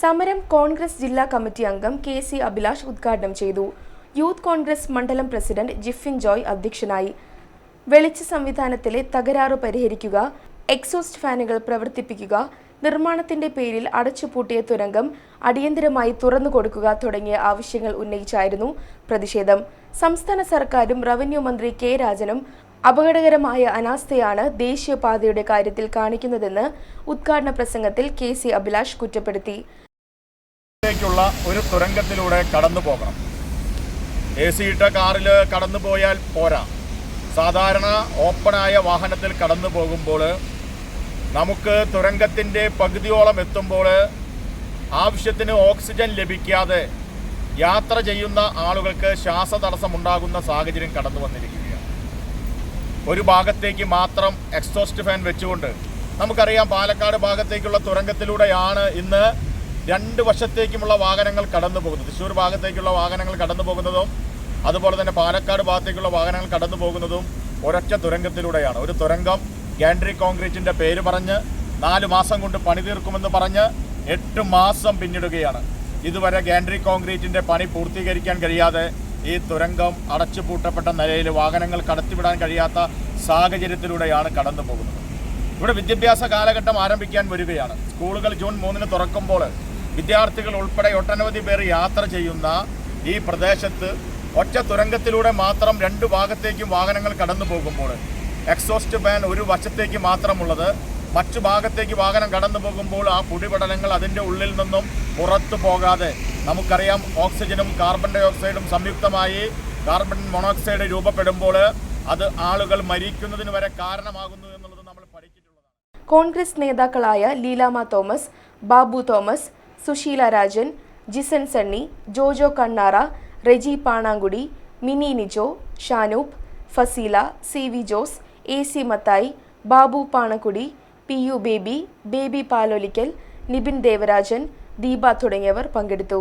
സമരം കോൺഗ്രസ് ജില്ലാ കമ്മിറ്റി അംഗം കെ സി അഭിലാഷ് ഉദ്ഘാടനം ചെയ്തു. യൂത്ത് കോൺഗ്രസ് മണ്ഡലം പ്രസിഡന്റ് ജിഫിൻ ജോയ് അധ്യക്ഷനായി. വെളിച്ച സംവിധാനത്തിലെ തകരാറ് പരിഹരിക്കുക എക്സോസ്റ്റ് ഫാനുകൾ പ്രവർത്തിപ്പിക്കുക നിർമ്മാണത്തിന്റെ പേരിൽ അടച്ചുപൂട്ടിയ തുരങ്കം അടിയന്തരമായി തുറന്നു കൊടുക്കുക തുടങ്ങിയ ആവശ്യങ്ങൾ ഉന്നയിച്ചായിരുന്നു പ്രതിഷേധം. സംസ്ഥാന സർക്കാരും റവന്യൂ മന്ത്രി കെ രാജനും അപകടകരമായ അനാസ്ഥയാണ് ദേശീയപാതയുടെ കാര്യത്തിൽ കാണിക്കുന്നതെന്ന് ഉദ്ഘാടന പ്രസംഗത്തിൽ കെ സി അഭിലാഷ് കുറ്റപ്പെടുത്തി. േക്കുള്ള ഒരു തുരങ്കത്തിലൂടെ കടന്നു പോകണം. എ സി ഇട്ട കാറിൽ കടന്നു പോയാൽ പോരാ. സാധാരണ ഓപ്പണായ വാഹനത്തിൽ കടന്നു പോകുമ്പോൾ നമുക്ക് തുരങ്കത്തിന്റെ പകുതിയോളം എത്തുമ്പോൾ ആവശ്യത്തിന് ഓക്സിജൻ ലഭിക്കാതെ യാത്ര ചെയ്യുന്ന ആളുകൾക്ക് ശ്വാസ ഉണ്ടാകുന്ന സാഹചര്യം കടന്നു വന്നിരിക്കുകയാണ്. ഒരു ഭാഗത്തേക്ക് മാത്രം എക്സോസ്റ്റ് ഫാൻ വെച്ചുകൊണ്ട് നമുക്കറിയാം പാലക്കാട് ഭാഗത്തേക്കുള്ള തുരങ്കത്തിലൂടെയാണ് ഇന്ന് രണ്ട് വശത്തേക്കുമുള്ള വാഹനങ്ങൾ കടന്നു പോകുന്നത് തൃശ്ശൂർ ഭാഗത്തേക്കുള്ള വാഹനങ്ങൾ കടന്നു പോകുന്നതും അതുപോലെ തന്നെ പാലക്കാട് ഭാഗത്തേക്കുള്ള വാഹനങ്ങൾ കടന്നു പോകുന്നതും ഒരൊറ്റ തുരങ്കത്തിലൂടെയാണ്. ഒരു തുരങ്കം ഗാൻഡ്രി കോൺക്രീറ്റിന്റെ പേര് പറഞ്ഞ് നാല് മാസം കൊണ്ട് പണി തീർക്കുമെന്ന് പറഞ്ഞ് എട്ട് മാസം പിന്നിടുകയാണ്. ഇതുവരെ ഗാൻഡ്രി കോൺക്രീറ്റിന്റെ പണി പൂർത്തീകരിക്കാൻ കഴിയാതെ ഈ തുരങ്കം അടച്ചുപൂട്ടപ്പെട്ട നിലയിൽ വാഹനങ്ങൾ കടത്തിവിടാൻ കഴിയാത്ത സാഹചര്യത്തിലൂടെയാണ് കടന്നു പോകുന്നത്. ഇവിടെ വിദ്യാഭ്യാസ കാലഘട്ടം ആരംഭിക്കാൻ വരികയാണ്. സ്കൂളുകൾ ജൂൺ മൂന്നിന് തുറക്കുമ്പോൾ വിദ്യാർത്ഥികൾ ഉൾപ്പെടെ ഒട്ടനവധി പേർ യാത്ര ചെയ്യുന്ന ഈ പ്രദേശത്ത് ഒറ്റ തുരങ്കത്തിലൂടെ മാത്രം രണ്ട് ഭാഗത്തേക്കും വാഹനങ്ങൾ കടന്നു പോകുമ്പോൾ എക്സോസ്റ്റ് ഫാൻ ഒരു വശത്തേക്ക് മാത്രമുള്ളത്. മറ്റു ഭാഗത്തേക്ക് വാഹനം കടന്നു പോകുമ്പോൾ ആ പൊടിപടലങ്ങൾ അതിന്റെ ഉള്ളിൽ നിന്നും പുറത്തു പോകാതെ നമുക്കറിയാം ഓക്സിജനും കാർബൺ ഡൈ ഓക്സൈഡും സംയുക്തമായി കാർബൺ മോണോക്സൈഡ് രൂപപ്പെടുമ്പോൾ അത് ആളുകൾ മരിക്കുന്നതിന് വരെ കാരണമാകുന്നു എന്നുള്ളത് നമ്മൾ പഠിച്ചിട്ടുള്ളതാണ്. കോൺഗ്രസ് നേതാക്കളായ Leelamma Thomas Babu Thomas Sushila Rajan Jisan Sunny Jojo Kannara Reji Panankudi Mini Nijo Shanoop Faseela C V Jose A C Mathai Babu Panakkudi P U Baby Baby Palolickal Nibin Devarajan Deepa തുടങ്ങിയവർ പങ്കെടുത്തു.